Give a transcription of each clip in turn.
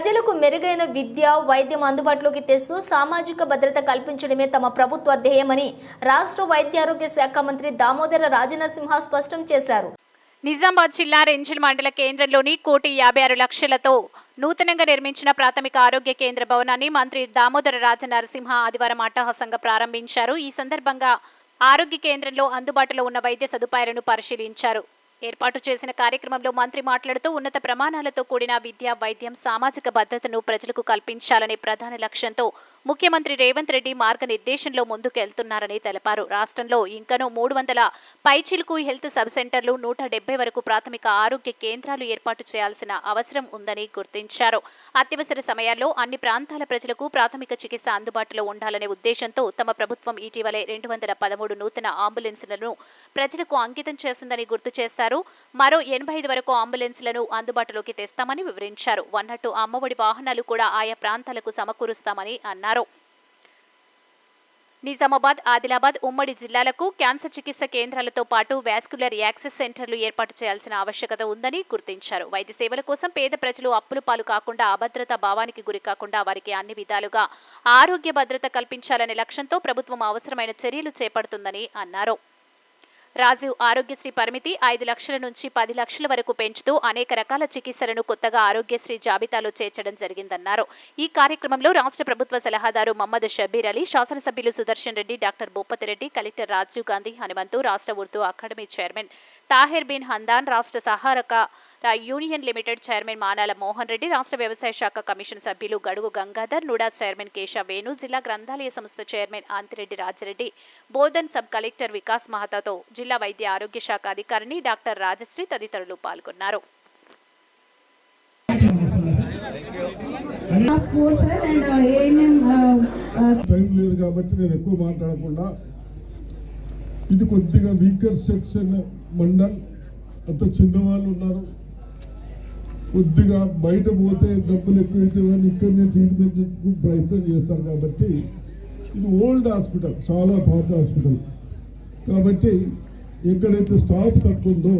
ప్రజలకు మెరుగైన విద్య వైద్యం అందుబాటులోకి తెస్తూ సామాజిక భద్రత కల్పించడమే తమ ప్రభుత్వ ధ్యేయమని రాష్ట్ర వైద్యారోగ్య శాఖ మంత్రి దామోదర రాజనరసింహ స్పష్టం చేశారు. నిజామాబాద్ జిల్లా రెంజిల్ మండల కేంద్రంలోని కోటి యాభై ఆరు లక్షలతో నూతనంగా నిర్మించిన ప్రాథమిక ఆరోగ్య కేంద్ర భవనాన్ని మంత్రి దామోదర రాజనరసింహ ఆదివారం అట్టహాసంగా ప్రారంభించారు. ఈ సందర్భంగా ఆరోగ్య కేంద్రంలో అందుబాటులో ఉన్న వైద్య సదుపాయాలను పరిశీలించారు. ఏర్పాటు చేసిన కార్యక్రమంలో మంత్రి మాట్లాడుతూ ఉన్నత ప్రమాణాలతో కూడిన విద్య వైద్యం సామాజిక భద్రతను ప్రజలకు కల్పించాలనే ప్రధాన లక్ష్యంతో ముఖ్యమంత్రి రేవంత్ రెడ్డి మార్గనిర్దేశంలో ముందుకెళ్తున్నారని తెలిపారు. రాష్ట్రంలో ఇంకనూ మూడు వందల పైచిలుకు హెల్త్ సబ్ సెంటర్లు నూట డెబ్బై వరకు ప్రాథమిక ఆరోగ్య కేంద్రాలు ఏర్పాటు చేయాల్సిన అవసరం ఉందని గుర్తించారు. అత్యవసర సమయాల్లో అన్ని ప్రాంతాల ప్రజలకు ప్రాథమిక చికిత్స అందుబాటులో ఉండాలనే ఉద్దేశంతో తమ ప్రభుత్వం ఇటీవలే రెండు వందల పదమూడు నూతన అంబులెన్స్లను ప్రజలకు అంకితం చేసిందని గుర్తు చేశారు. మరో ఎనభై ఐదు వరకు అంబులెన్స్లను అందుబాటులోకి తెస్తామని వివరించారు. వన్నట్టు అమ్మఒడి వాహనాలు కూడా ఆయా ప్రాంతాలకు సమకూరుస్తామని అన్నారు. నిజామాబాద్ ఆదిలాబాద్ ఉమ్మడి జిల్లాలకు క్యాన్సర్ చికిత్స కేంద్రాలతో పాటు వాస్కులర్ యాక్సెస్ సెంటర్లు ఏర్పాటు చేయాల్సిన ఆవశ్యకత ఉందని గుర్తించారు. వైద్య సేవల కోసం పేద ప్రజలు అప్పుల పాలు కాకుండా అభద్రతా భావానికి గురి కాకుండా వారికి అన్ని విధాలుగా ఆరోగ్య భద్రత కల్పించాలనే లక్ష్యంతో ప్రభుత్వం అవసరమైన చర్యలు చేపడుతుందని అన్నారు. రాజీవ్ ఆరోగ్యశ్రీ పరిమితి ఐదు లక్షల నుంచి పది లక్షల వరకు పెంచుతూ అనేక రకాల చికిత్సలను కొత్తగా ఆరోగ్యశ్రీ జాబితాలో చేర్చడం జరిగిందన్నారు. ఈ కార్యక్రమంలో రాష్ట్ర ప్రభుత్వ సలహాదారు మహమ్మద్ షబీర్ అలీ శాసనసభ్యులు సుదర్శన్ రెడ్డి డాక్టర్ భూపతిరెడ్డి కలెక్టర్ రాజీవ్ గాంధీ హనుమంతు రాష్ట్ర Urdu academy chairman Tahir bin Hamdan రాష్ట్ర సహారక రా- union limited chairman Manala Mohan Reddy రాష్ట్ర వ్యవసాయ శాఖ కమిషన్ సభ్యులు గడుగు గంగాధర్ నుడా చైర్మన్ కేశవ వేణు జిల్లా గ్రంథాలయ సంస్థ chairman Anthireddy Rajireddy Bodhan sub collector Vikas మహతాతో జిల్లా వైద్య ఆరోగ్య శాఖ అధికారిని డాక్టర్ రాజశ్రీ తదితరులు పాల్గొన్నారు. టైం లేదు కాబట్టి నేను ఎక్కువ మాట్లాడకుండా ఇది కొద్దిగా వీకర్ సెక్షన్ మండల్. అంత చిన్నవాళ్ళు ఉన్నారు. కొద్దిగా బయట పోతే డబ్బులు ఎక్కువైతే కానీ ఇక్కడనే ట్రీట్మెంట్ ప్రయత్నం చేస్తారు కాబట్టి ఇది ఓల్డ్ హాస్పిటల్ చాలా పాత హాస్పిటల్ కాబట్టి ఎక్కడైతే స్టాఫ్ తక్కువ ఉందో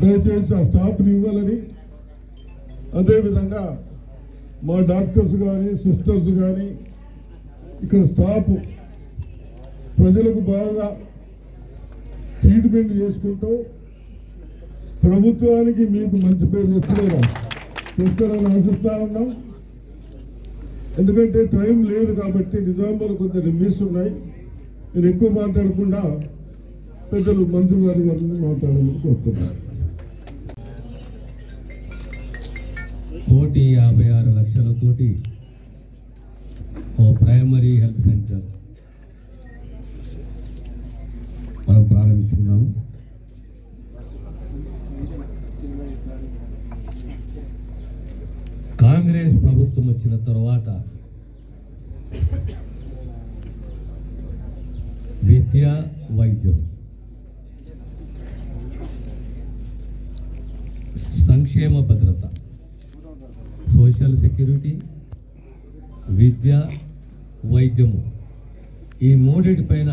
దయచేసి ఆ స్టాఫ్ని ఇవ్వాలని. అదేవిధంగా మా డాక్టర్స్ కానీ సిస్టర్స్ కానీ ఇక్కడ స్టాఫ్ ప్రజలకు బాగా ట్రీట్మెంట్ చేసుకుంటూ ప్రభుత్వానికి మీకు మంచి పేరు తెస్తున్నారా తెస్తారని ఆశిస్తా ఉన్నాం. ఎందుకంటే టైం లేదు కాబట్టి నిజామాబాద్ కొంత రివ్యూస్ ఉన్నాయి. నేను ఎక్కువ మాట్లాడకుండా పెద్దలు మంత్రి గారి గారిని మాట్లాడాలని కోరుతున్నాను. కోటి యాభై ఆరు లక్షలతోటి ఓ ప్రైమరీ హెల్త్ సెంటర్ మనం కాంగ్రెస్ ప్రభుత్వం వచ్చిన తర్వాత విద్య వైద్యం. సంక్షేమ భద్రత. సోషల్ సెక్యూరిటీ విద్య వైద్యము. ఈ మూడిటిపైన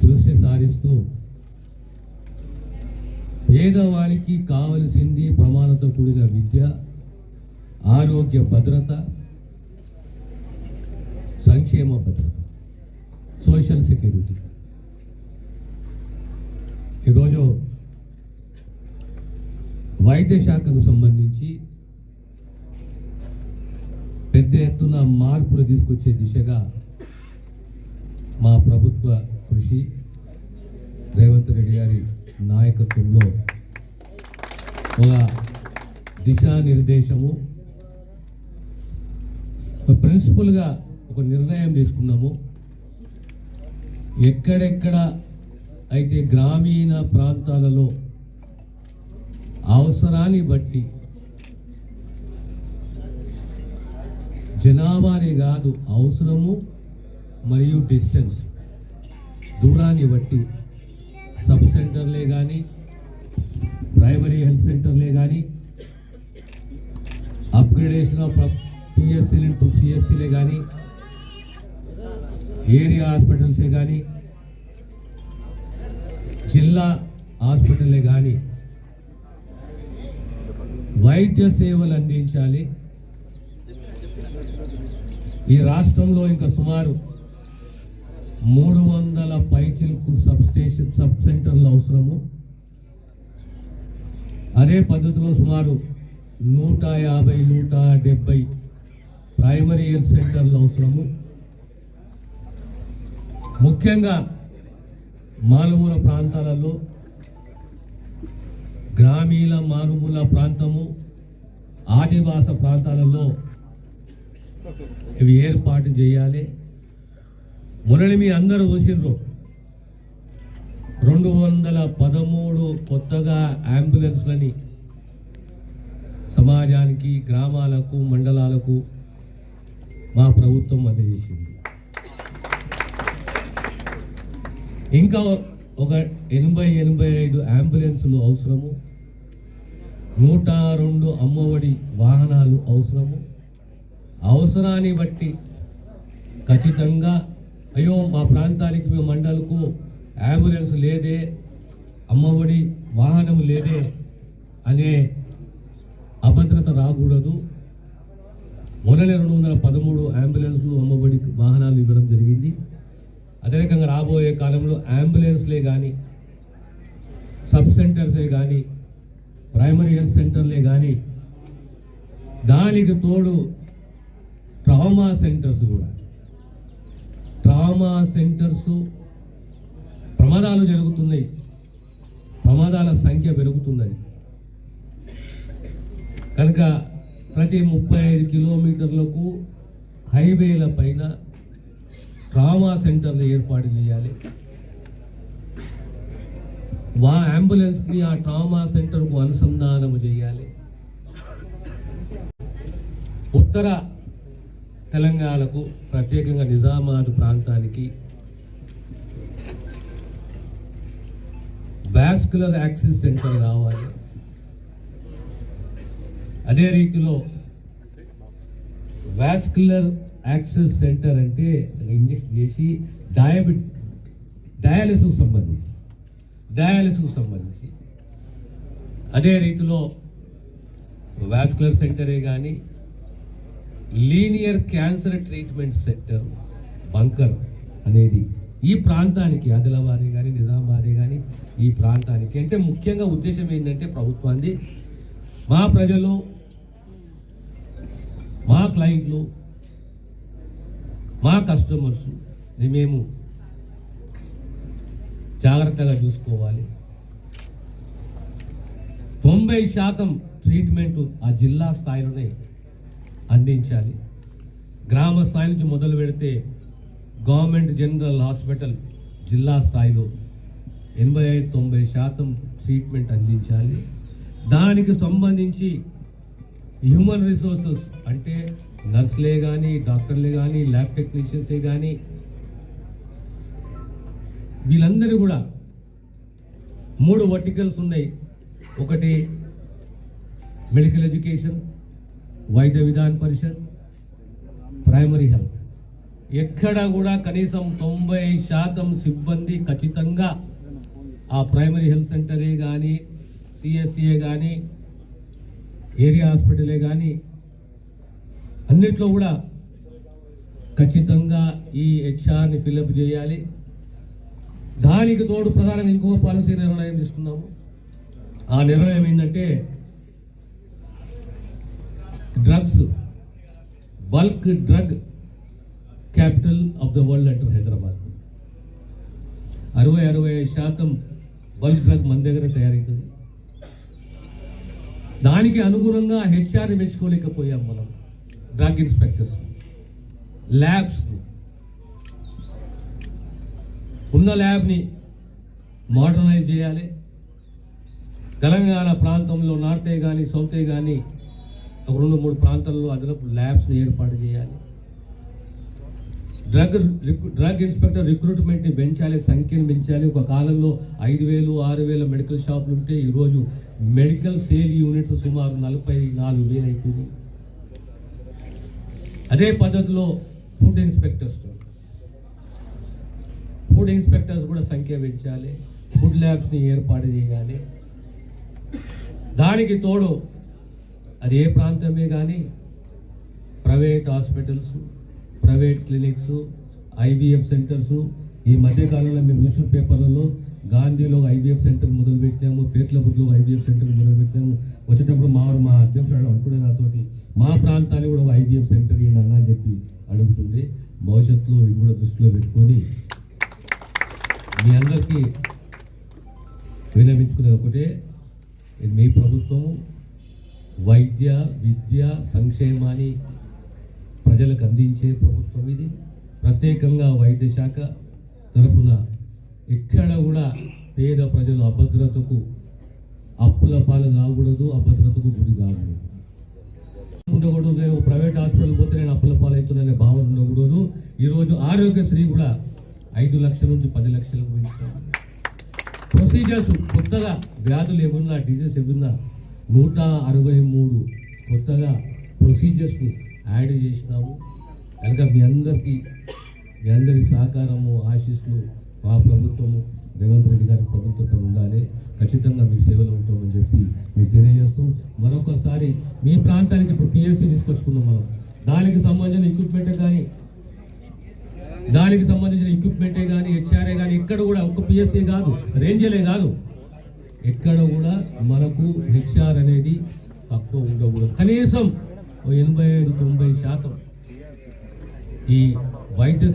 దృష్టి సారిస్తూ పేదవారికి కావలసింది ప్రమాణంతో కూడిన విద్య ఆరోగ్య భద్రత సంక్షేమ భద్రత సోషల్ సెక్యూరిటీ ఈరోజు వైద్య శాఖకు సంబంధించి పెద్ద ఎత్తున మార్పులు తీసుకొచ్చే దిశగా మా ప్రభుత్వ కృషి రేవంత్ రెడ్డి గారి నాయకత్వంలో ఒక దిశానిర్దేశము ఒక ప్రిన్సిపల్గా ఒక నిర్ణయం తీసుకున్నాము. ఎక్కడెక్కడ అయితే గ్రామీణ ప్రాంతాలలో అవసరాన్ని బట్టి జనాభానే కాదు అవసరము మరియు డిస్టెన్స్. దూరాన్ని బట్టి సబ్ సెంటర్లే కానీ ప్రైమరీ హెల్త్ సెంటర్లే కానీ అప్గ్రేడేషన్ ఆఫ్ పిఎస్సీలు ఇంటూ సిఎస్సీలే కానీ ఏరియా హాస్పిటల్సే కానీ జిల్లా హాస్పిటల్లే కానీ వైద్య సేవలు అందించాలి. ఈ రాష్ట్రంలో ఇంకా సుమారు మూడు వందల పైచిలకు సబ్ స్టేషన్ సబ్ సెంటర్లు అవసరము. అదే పద్ధతిలో సుమారు నూట యాభై నూట డెబ్బై ప్రైమరీ హెల్త్ సెంటర్లు అవసరము. ముఖ్యంగా మారుమూల ప్రాంతాలలో గ్రామీణ మారుమూల ప్రాంతము ఆదివాస ప్రాంతాలలో ఇవి ఏర్పాటు చేయాలి. మొన్నటి మీ అందరూ చూసిండ్రు రెండు వందల పదమూడు కొత్తగా అంబులెన్స్లని సమాజానికి గ్రామాలకు మండలాలకు మా ప్రభుత్వం అందజేసింది. ఇంకా ఒక ఎనభై ఎనభై ఐదు అంబులెన్సులు అవసరము. నూట రెండు అమ్మఒడి వాహనాలు అవసరము. అవసరాన్ని బట్టి ఖచ్చితంగా అయ్యో మా ప్రాంతానికి మీ మండలకు అంబులెన్స్ లేదే అమ్మఒడి వాహనం లేదే అనే అభద్రత రాకూడదు. మొన్ననే రెండు వందల పదమూడు అంబులెన్స్లు అమ్మఒడి వాహనాలు ఇవ్వడం జరిగింది. అదే రకంగా రాబోయే కాలంలో అంబులెన్స్లే కానీ సబ్ సెంటర్సే కానీ ప్రైమరీ హెల్త్ సెంటర్లే కానీ దానికి తోడు ట్రామా సెంటర్స్ కూడా. ట్రామా సెంటర్స్ ప్రమాదాలు జరుగుతున్నాయి. ప్రమాదాల సంఖ్య పెరుగుతున్నది. కనుక ప్రతి ముప్పై ఐదు కిలోమీటర్లకు హైవేల పైన ట్రామా సెంటర్లు ఏర్పాటు చేయాలి. వా అంబులెన్స్ని ఆ ట్రామా సెంటర్కు అనుసంధానము చేయాలి. ఉత్తర తెలంగాణకు ప్రత్యేకంగా నిజామాబాద్ ప్రాంతానికి వాస్కులర్ యాక్సిస్ సెంటర్ కావాలి. అదే రీతిలో వాస్కులర్ యాక్సెస్ సెంటర్ అంటే ఇంజెక్ట్ చేసి డయాబెట్ డయాలిసిస్కు సంబంధించి డయాలిసిస్కు సంబంధించి. అదే రీతిలో వాస్కులర్ సెంటరే కానీ linear cancer treatment centre bunker అనేది ఈ ప్రాంతానికి ఆదిలాబాదే కానీ నిజామాబాదే కానీ ఈ ప్రాంతానికి. అంటే ముఖ్యంగా ఉద్దేశం ఏంటంటే ప్రభుత్వాన్ని మా ప్రజలు మా క్లయింట్లు మా కస్టమర్స్ మేము జాగ్రత్తగా చూసుకోవాలి. తొంభై శాతం ట్రీట్మెంట్ ఆ జిల్లా స్థాయిలోనే అందించాలి. గ్రామ స్థాయి నుంచి మొదలు పెడితే గవర్నమెంట్ జనరల్ హాస్పిటల్ జిల్లా స్థాయిలో ఎనభై ఐదు తొంభై శాతం ట్రీట్మెంట్ అందించాలి. దానికి సంబంధించి హ్యూమన్ రిసోర్సెస్ అంటే నర్సులే కానీ డాక్టర్లే కానీ ల్యాబ్ టెక్నీషియన్సే కానీ వీళ్ళందరూ కూడా మూడు వర్టికల్స్ ఉన్నాయి. ఒకటి మెడికల్ ఎడ్యుకేషన్ వైద్య విధాన పరిషత్ ప్రైమరీ హెల్త్ ఎక్కడ కూడా కనీసం తొంభై శాతం సిబ్బంది ఖచ్చితంగా ఆ ప్రైమరీ హెల్త్ సెంటరే కానీ సిఎస్సిఏ కానీ ఏరియా హాస్పిటలే కానీ అన్నిట్లో కూడా ఖచ్చితంగా ఈ హెచ్ఆర్ని ఫిల్అప్ చేయాలి. దానికి తోడు ప్రధానంగా ఇంకొక పాలసీ నిర్ణయం తీసుకున్నాము ఆ నిర్ణయం ఏంటంటే drugs bulk drug capital of the world అంటారు హైదరాబాద్ అరవై అరవై ఐదు శాతం బల్క్ డ్రగ్ మన దగ్గర తయారవుతుంది దానికి అనుగుణంగా హెచ్ఆర్ని మెచ్చుకోలేకపోయాం మనం. డ్రగ్ ఇన్స్పెక్టర్స్ ల్యాబ్స్ ఉన్న ల్యాబ్ని మోడర్నైజ్ చేయాలి. తెలంగాణ ప్రాంతంలో నార్తే కానీ సౌతే కానీ ఒక రెండు మూడు ప్రాంతాల్లో అదనపు ల్యాబ్స్ని ఏర్పాటు చేయాలి. డ్రగ్ రిక్- డ్రగ్ ఇన్స్పెక్టర్ రిక్రూట్మెంట్ని పెంచాలి సంఖ్యను పెంచాలి. ఒక కాలంలో ఐదు వేలు ఆరు వేల మెడికల్ షాపులు ఉంటే ఈరోజు మెడికల్ సేల్ యూనిట్స్ సుమారు నలభై నాలుగు వేలు అయిపోయింది అదే పద్ధతిలో ఫుడ్ ఇన్స్పెక్టర్స్. ఫుడ్ ఇన్స్పెక్టర్స్ కూడా సంఖ్య పెంచాలి. ఫుడ్ ల్యాబ్స్ని ఏర్పాటు చేయాలి. దానికి తోడు అది ఏ ప్రాంతమే కానీ private hospitals private clinics I V F centres ఈ మధ్య కాలంలో మీరు న్యూస్ పేపర్లలో గాంధీలో ఐబీఎఫ్ సెంటర్ మొదలుపెట్టాము పేట్లపుట్లో పేట్లబుడ్లో సెంటర్ మొదలుపెట్టాము వచ్చేటప్పుడు మా మా అధ్యక్షుడు అనుకునే నాతోటి మా ప్రాంతానికి కూడా ఒక ఐవీఎఫ్ సెంటర్ ఇవ్వండి అన్న అని చెప్పి అడుగుతుంది భవిష్యత్తులో ఇవి కూడా దృష్టిలో పెట్టుకొని మీ అందరికీ విన్నవించుకునేది ఒకటే మీ ప్రభుత్వం వైద్య విద్య సంక్షేమాన్ని ప్రజలకు అందించే ప్రభుత్వం ఇది. ప్రత్యేకంగా వైద్య శాఖ తరఫున ఎక్కడ కూడా పేద ప్రజల అభద్రతకు అప్పుల పాలు కాకూడదు అభద్రతకు గురి కాకూడదు. ఉండకూడదు నేను ప్రైవేట్ హాస్పిటల్ పోతే నేను అప్పుల పాలవుతుందనే భావన ఉండకూడదు. ఈరోజు ఆరోగ్యశ్రీ కూడా ఐదు లక్షల నుంచి పది లక్షలకు పెంచుతాం. ప్రొసీజర్స్ కొత్తగా వ్యాధులు ఏమన్నా డిజీజ్ ఏమున్నా నూట అరవై మూడు కొత్తగా ప్రొసీజర్స్ని యాడ్ చేసినాము. కనుక మీ అందరికీ మీ అందరి సహకారము ఆశీస్సులు మా ప్రభుత్వము రేవంత్ రెడ్డి గారి ప్రభుత్వంపై ఉండాలి. ఖచ్చితంగా మీ సేవలు ఉంటామని చెప్పి మీకు తెలియజేస్తూ మరొకసారి మీ ప్రాంతానికి ఇప్పుడు పిఎస్సీ తీసుకొచ్చుకున్నాం మనం. దానికి సంబంధించిన ఎక్విప్మెంట్ కానీ దానికి సంబంధించిన ఎక్విప్మెంటే కానీ హెచ్ఆర్ఏ కానీ ఎక్కడ కూడా ఒక పిఎస్సీ కాదు రేంజలే కాదు. ఎక్కడ కూడా మనకు హెచ్ఆర్ అనేది తక్కువ ఉండకూడదు. కనీసం ఓ ఎనభై ఐదు తొంభై శాతం ఈ వైద్య